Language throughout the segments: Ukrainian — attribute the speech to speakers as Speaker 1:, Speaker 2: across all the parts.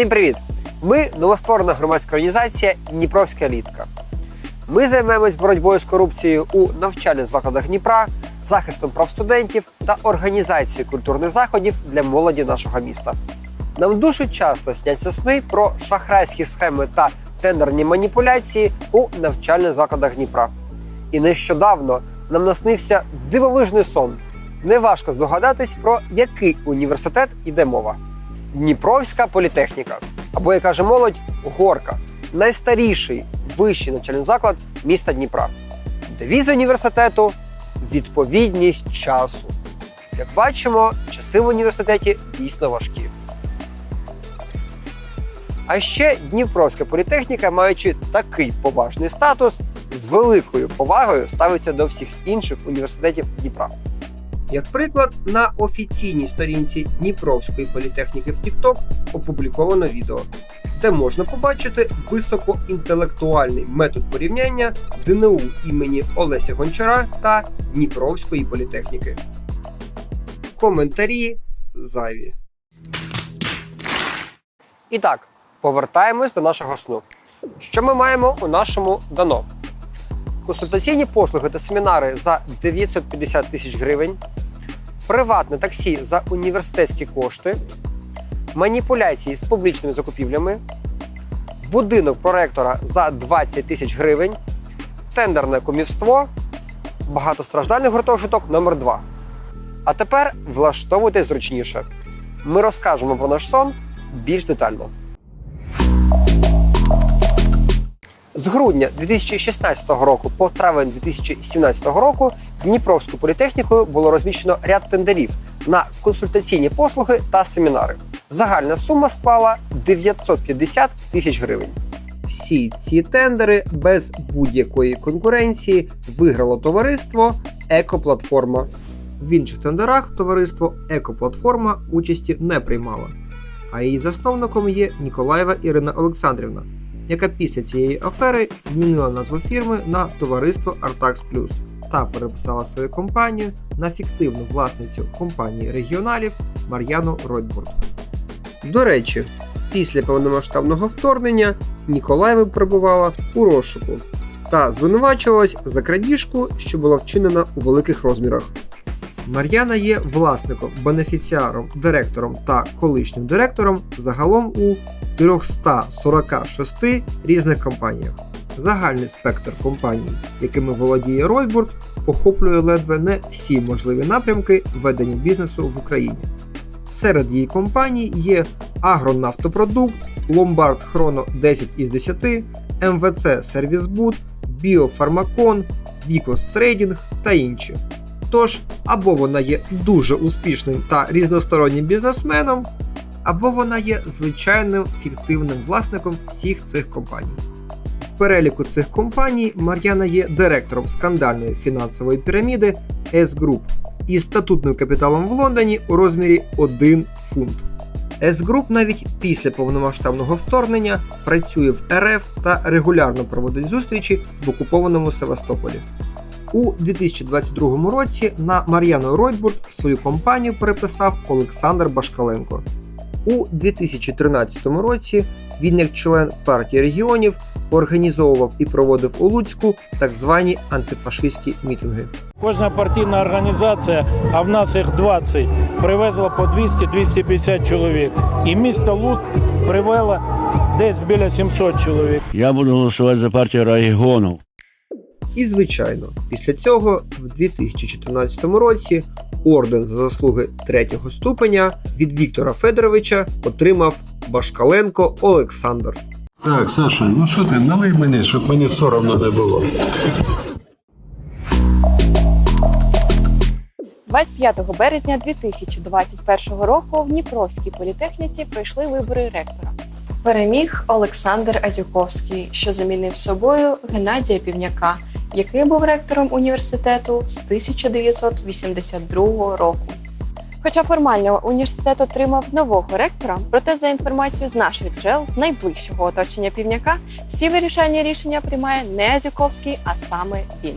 Speaker 1: Всім привіт! Ми новостворена громадська організація Дніпровська літка. Ми займаємось боротьбою з корупцією у навчальних закладах Дніпра, захистом прав студентів та організацією культурних заходів для молоді нашого міста. Нам дуже часто сняться сни про шахрайські схеми та тендерні маніпуляції у навчальних закладах Дніпра. І нещодавно нам наснився дивовижний сон. Неважко здогадатись, про який університет йде мова. Дніпровська політехніка, або як каже молодь, горка найстаріший вищий навчальний заклад міста Дніпра. Девіз університету відповідність часу. Як бачимо, часи в університеті дійсно важкі. А ще Дніпровська політехніка, маючи такий поважний статус, з великою повагою ставиться до всіх інших університетів Дніпра. Як приклад, на офіційній сторінці Дніпровської політехніки в TikTok опубліковано відео, де можна побачити високоінтелектуальний метод порівняння ДНУ імені Олеся Гончара та Дніпровської політехніки. Коментарі зайві. І так, повертаємось до нашого сну. Що ми маємо у нашому дано? Консультаційні послуги та семінари за 950 тисяч гривень, приватне таксі за університетські кошти, маніпуляції з публічними закупівлями, будинок проректора за 20 тисяч гривень, тендерне кумівство, багатостраждальний гуртожиток номер 2 А тепер влаштовуйтесь зручніше. Ми розкажемо про наш сон більш детально. З грудня 2016 року по травень 2017 року Дніпровською політехнікою було розміщено ряд тендерів на консультаційні послуги та семінари. Загальна сума склала 950 тисяч гривень. Всі ці тендери без будь-якої конкуренції виграло товариство Екоплатформа. В інших тендерах товариство Екоплатформа участі не приймало. А її засновником є Ніколаєва Ірина Олександрівна, яка після цієї афери змінила назву фірми на товариство Artax Plus та переписала свою компанію на фіктивну власницю компанії регіоналів Мар'яну Ройтбург. До речі, після повномасштабного вторгнення Ніколаєва перебувала у розшуку та звинувачувалась за крадіжку, що була вчинена у великих розмірах. Мар'яна є власником, бенефіціаром, директором та колишнім директором загалом у 346 різних компаніях. Загальний спектр компаній, якими володіє Ройбург, охоплює ледве не всі можливі напрямки ведення бізнесу в Україні. Серед її компаній є Агронафтопродукт, Ломбард Хроно 10 із 10, МВЦ Сервісбуд, Біофармакон, Вікос Трейдінг та інші. Тож, або вона є дуже успішним та різностороннім бізнесменом, або вона є звичайним фіктивним власником всіх цих компаній. В переліку цих компаній Мар'яна є директором скандальної фінансової піраміди S-Group із статутним капіталом в Лондоні у розмірі 1 фунт. S-Group навіть після повномасштабного вторгнення працює в РФ та регулярно проводить зустрічі в окупованому Севастополі. У 2022 році на Мар'яну Ройтбург свою компанію переписав Олександр Башкаленко. У 2013 році він, як член партії регіонів, організовував і проводив у Луцьку так звані антифашистські мітинги.
Speaker 2: Кожна партійна організація, а в нас їх 20, привезла по 200-250 чоловік. І місто Луцьк привело десь біля 700 чоловік.
Speaker 3: Я буду голосувати за партію регіону.
Speaker 1: І, звичайно, після цього, в 2014 році, орден за заслуги третього ступеня від Віктора Федоровича отримав Башкаленко Олександр.
Speaker 4: Так, Саша, ну що ти, налий мені, щоб мені соромно не було.
Speaker 5: 25 березня 2021 року в Дніпровській політехніці пройшли вибори ректора.
Speaker 6: Переміг Олександр Азюковський, що замінив собою Геннадія Півняка, який був ректором університету з 1982 року.
Speaker 5: Хоча формально університет отримав нового ректора, проте за інформацією з наших джерел з найближчого оточення півняка, всі вирішальні рішення приймає не Азюковський, а саме він.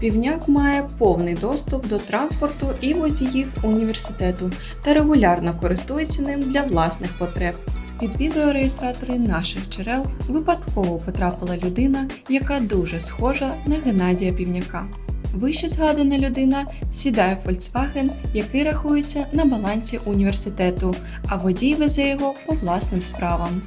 Speaker 6: Півняк має повний доступ до транспорту і водіїв університету та регулярно користується ним для власних потреб. Під відеореєстратори наших джерел випадково потрапила людина, яка дуже схожа на Геннадія Півняка. Вище згадана людина сідає в Volkswagen, який рахується на балансі університету, а водій везе його по власним справам.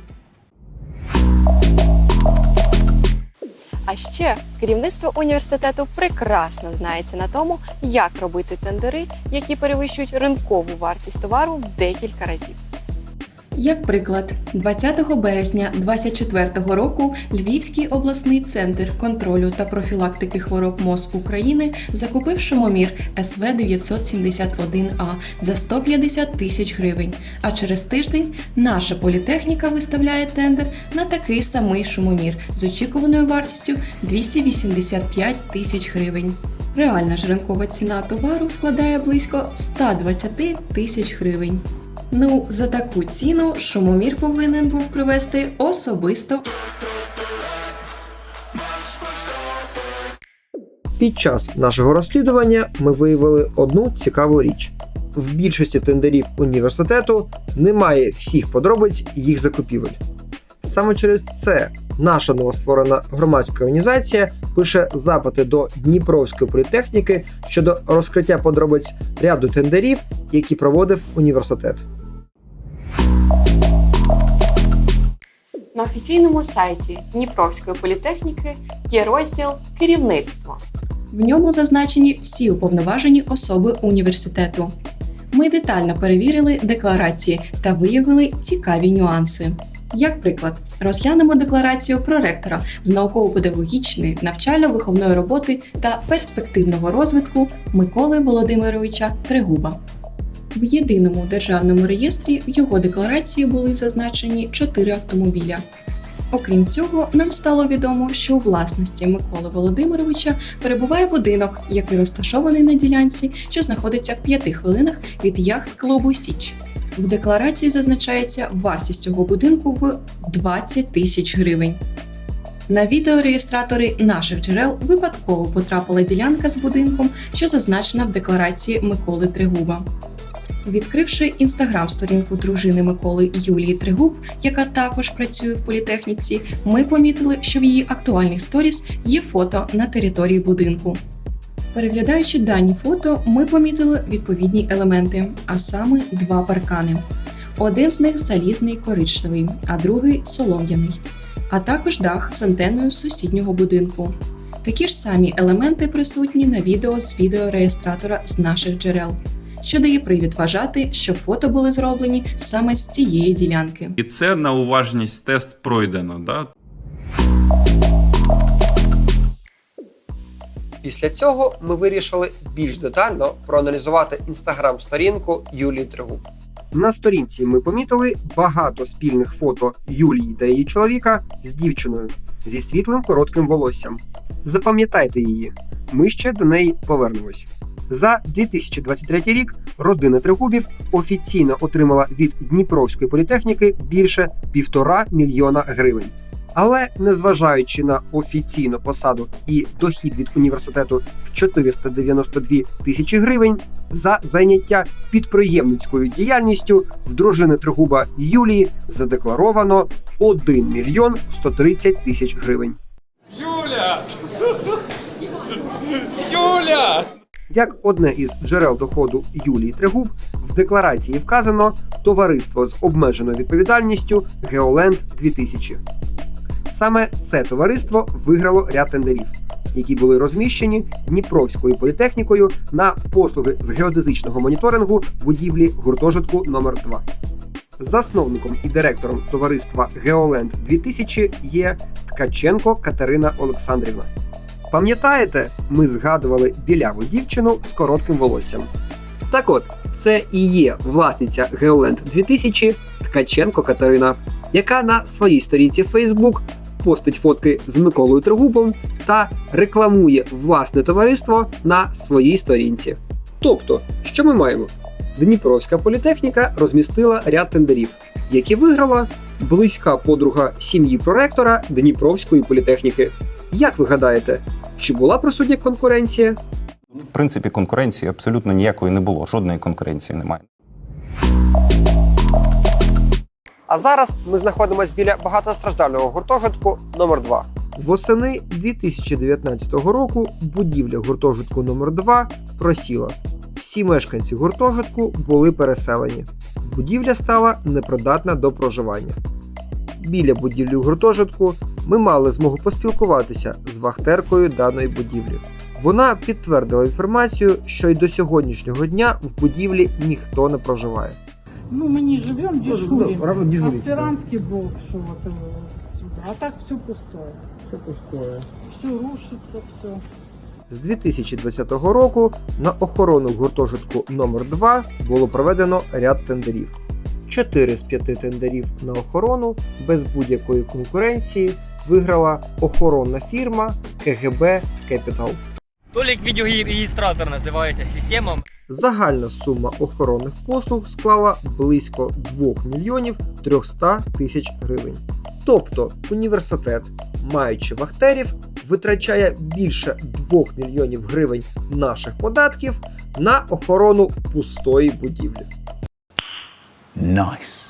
Speaker 5: А ще керівництво університету прекрасно знається на тому, як робити тендери, які перевищують ринкову вартість товару в декілька разів.
Speaker 6: Як приклад, 20 березня 2024 року Львівський обласний центр контролю та профілактики хвороб МОЗ України закупив шумомір СВ 971А за 150 тисяч гривень. А через тиждень наша політехніка виставляє тендер на такий самий шумомір з очікуваною вартістю 285 тисяч гривень. Реальна ж ринкова ціна товару складає близько 120 тисяч гривень. Ну, за таку ціну шумомір повинен був привезти особисто
Speaker 1: Під час нашого розслідування ми виявили одну цікаву річ: в більшості тендерів університету немає всіх подробиць їх закупівель. Саме через це наша новостворена громадська організація пише запити до Дніпровської політехніки щодо розкриття подробиць ряду тендерів, які проводив університет.
Speaker 5: На офіційному сайті Дніпровської політехніки є розділ Керівництво.
Speaker 6: В ньому зазначені всі уповноважені особи університету. Ми детально перевірили декларації та виявили цікаві нюанси. Як приклад, розглянемо декларацію проректора з науково-педагогічної, навчально-виховної роботи та перспективного розвитку Миколи Володимировича Трегуба. В єдиному державному реєстрі в його декларації були зазначені чотири автомобіля. Окрім цього, нам стало відомо, що у власності Миколи Володимировича перебуває будинок, який розташований на ділянці, що знаходиться в п'яти хвилинах від яхт-клубу Січ. В декларації зазначається вартість цього будинку в 20 тисяч гривень. На відеореєстратори наших джерел випадково потрапила ділянка з будинком, що зазначена в декларації Миколи Тригуба. Відкривши інстаграм-сторінку дружини Миколи Юлії Тригуб, яка також працює в політехніці, ми помітили, що в її актуальних сторіс є фото на території будинку. Переглядаючи дані фото, ми помітили відповідні елементи, а саме два паркани. Один з них залізний коричневий, а другий солом'яний, а також дах з антеною сусіднього будинку. Такі ж самі елементи присутні на відео з відеореєстратора з наших джерел що дає привід вважати, що фото були зроблені саме з цієї ділянки.
Speaker 7: І це на уважність тест пройдено. Да?
Speaker 1: Після цього ми вирішили більш детально проаналізувати інстаграм-сторінку Юлії Тригуб. На сторінці ми помітили багато спільних фото Юлії та її чоловіка з дівчиною зі світлим коротким волоссям. Запам'ятайте її, ми ще до неї повернемось. За 2023 рік родина Тригубів офіційно отримала від Дніпровської політехніки більше півтора мільйона гривень. Але незважаючи на офіційну посаду і дохід від університету в 492 тисячі гривень за зайняття підприємницькою діяльністю в дружини Тригуба Юлії задекларовано 1 мільйон 130 тисяч гривень.
Speaker 8: Юля! Юля!
Speaker 1: Як одне із джерел доходу Юлії Трегуб, в декларації вказано товариство з обмеженою відповідальністю Геоленд 2000. Саме це товариство виграло ряд тендерів, які були розміщені Дніпровською політехнікою на послуги з геодезичного моніторингу будівлі гуртожитку номер 2 Засновником і директором товариства Геоленд 2000 є Ткаченко Катерина Олександрівна. Пам'ятаєте, ми згадували біляву дівчину з коротким волоссям. Так от, це і є власниця Геоленд 2000 Ткаченко Катерина, яка на своїй сторінці Facebook постить фотки з Миколою Трегубом та рекламує власне товариство на своїй сторінці. Тобто, що ми маємо? Дніпровська політехніка розмістила ряд тендерів, які виграла близька подруга сім'ї проректора Дніпровської політехніки. Як ви гадаєте, чи була присутня конкуренція?
Speaker 9: В принципі, конкуренції абсолютно ніякої не було. Жодної конкуренції немає.
Speaker 1: А зараз ми знаходимося біля багатостраждального гуртожитку номер 2 Восени 2019 року будівля гуртожитку номер 2 просіла. Всі мешканці гуртожитку були переселені. Будівля стала непридатна до проживання. Біля будівлі гуртожитку ми мали змогу поспілкуватися з вахтеркою даної будівлі. Вона підтвердила інформацію, що й до сьогоднішнього дня в будівлі ніхто не проживає.
Speaker 10: Ну, мы не живем, дежурим. Аспирантский блок, что вот, э, а так все пустое. Все пустое. Все рушится, все.
Speaker 1: З 2020 року на охорону гуртожитку номер 2 було проведено ряд тендерів. Чотири з п'яти тендерів на охорону без будь-якої конкуренції виграла охоронна фірма КГБ Capital.
Speaker 11: Толік відеорегістратор називається система.
Speaker 1: Загальна сума охоронних послуг склала близько 2 мільйонів 300 тисяч гривень. Тобто університет, маючи вахтерів, витрачає більше 2 мільйонів гривень наших податків на охорону пустої будівлі.
Speaker 3: Nice.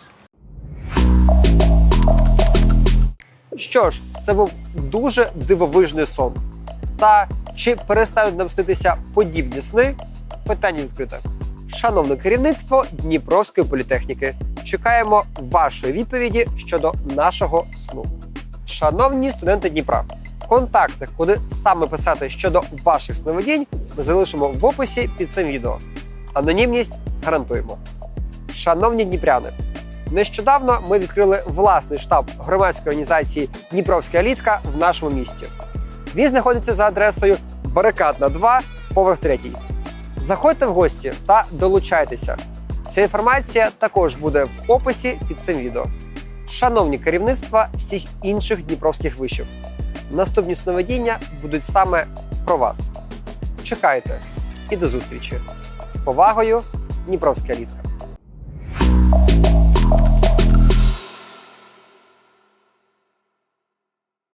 Speaker 1: Що ж, це був дуже дивовижний сон. Та чи перестануть нам снитися подібні сни? Питання відкрите. Шановне керівництво Дніпровської політехніки, чекаємо вашої відповіді щодо нашого сну. Шановні студенти Дніпра, контакти, куди саме писати щодо ваших сновидінь, ми залишимо в описі під цим відео. Анонімність гарантуємо. Шановні дніпряни, Нещодавно ми відкрили власний штаб громадської організації Дніпровська елітка в нашому місті. Він знаходиться за адресою Барикадна 2, поверх 3. Заходьте в гості та долучайтеся. Ця інформація також буде в описі під цим відео. Шановні керівництва всіх інших дніпровських вишів. Наступні сновидіння будуть саме про вас. Чекайте і до зустрічі! З повагою, Дніпровська елітка. thank you